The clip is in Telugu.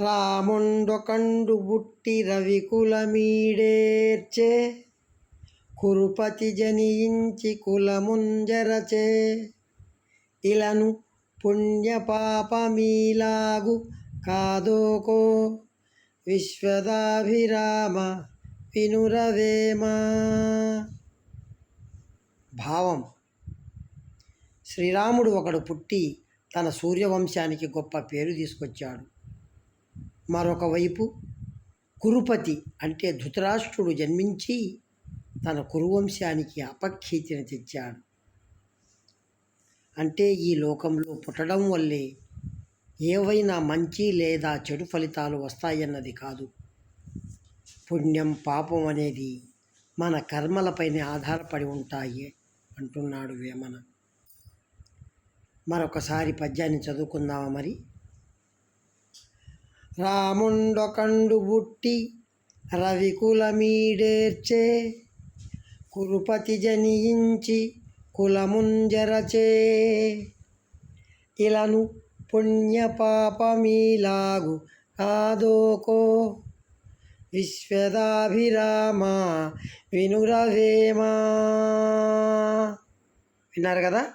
రాముండొకండు బుట్టి రవికులమీడేర్చే కురుపతి జనించి కులముంజరచే. ఇలను పుణ్యపాపమీలాగు కాదోకో విశ్వదాభిరామ వినురవేమా. భావం. శ్రీరాముడు ఒకడు పుట్టి తన సూర్యవంశానికి గొప్ప పేరు తీసుకొచ్చాడు. మరొక వైపు కురుపతి అంటే ధృతరాష్ట్రుడు జన్మించి తన కురువంశానికి అపఖ్యాతిని తెచ్చాడు. అంటే ఈ లోకంలో పుట్టడం వల్లే ఏవైనా మంచి లేదా చెడు ఫలితాలు వస్తాయన్నది కాదు. పుణ్యం పాపం అనేది మన కర్మలపైనే ఆధారపడి ఉంటాయి అంటున్నాడు వేమన. మరొకసారి పద్యాన్ని చదువుకుందామా మరి? రాముండొకండు బుట్టి రవికులమీడేర్చే కురుపతి జనించి కులముంజరచే. ఇలను పుణ్యపాపమీలాగు కాదోకో విశ్వదాభిరామ వినురవేమా. విన్నారు కదా?